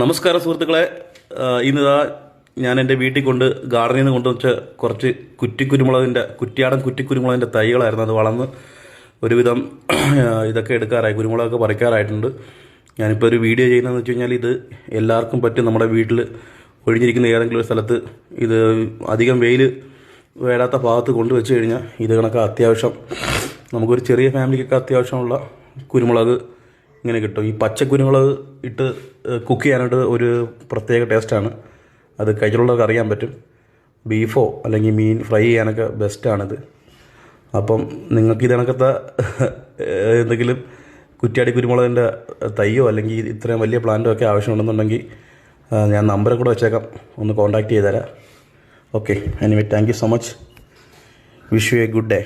നമസ്കാരം സുഹൃത്തുക്കളെ. ഇന്നിതാ ഞാൻ എന്റെ വീട്ടിൽ കൊണ്ട് ഗാർഡനിൽ നിന്ന് കൊണ്ടുവച്ച കുറച്ച് കുറ്റിക്കുരുമുളകിന്റെ കുറ്റിയാടൻ കുറ്റിക്കുരുമുളകിന്റെ തൈകളായിരുന്നു. അത് വളർന്ന് ഒരുവിധം ഇതൊക്കെ എടുക്കാറായി കുരുമുളകൊക്കെ പറിക്കാറായിട്ടുണ്ട്. ഞാനിപ്പോൾ ഒരു വീഡിയോ ചെയ്യുന്നതെന്ന് വെച്ച് കഴിഞ്ഞാൽ ഇത് എല്ലാവർക്കും പറ്റും. നമ്മുടെ വീട്ടിൽ ഒഴിഞ്ഞിരിക്കുന്ന ഏതെങ്കിലും ഒരു സ്ഥലത്ത് ഇത് അധികം വെയിൽ വേടാത്ത ഭാഗത്ത് കൊണ്ടുവച്ച് കഴിഞ്ഞാൽ ഇത് കണക്ക് അത്യാവശ്യം നമുക്കൊരു ചെറിയ ഫാമിലിക്കൊക്കെ അത്യാവശ്യമുള്ള കുരുമുളക് ഇങ്ങനെ കിട്ടും. ഈ പച്ച കുരുമുളക് ഇട്ട് കുക്ക് ചെയ്യാനായിട്ട് ഒരു പ്രത്യേക ടേസ്റ്റാണ് അത് കഴിച്ചിട്ടുള്ളവർക്ക് അറിയാൻ പറ്റും. ബീഫോ അല്ലെങ്കിൽ മീൻ ഫ്രൈ ചെയ്യാനൊക്കെ ബെസ്റ്റാണിത് അപ്പം നിങ്ങൾക്ക് ഇതിനകത്തെ എന്തെങ്കിലും കുറ്റ്യാടി കുരുമുളകിന്റെ തയ്യോ അല്ലെങ്കിൽ ഇത്രയും വലിയ പ്ലാന്റോ ഒക്കെ ആവശ്യമുണ്ടെന്നുണ്ടെങ്കിൽ ഞാൻ നമ്പർ കൂടെ വെച്ചേക്കാം. ഒന്ന് കോൺടാക്ട് ചെയ്തുതരാം okay anyway thank you so much wish you a good day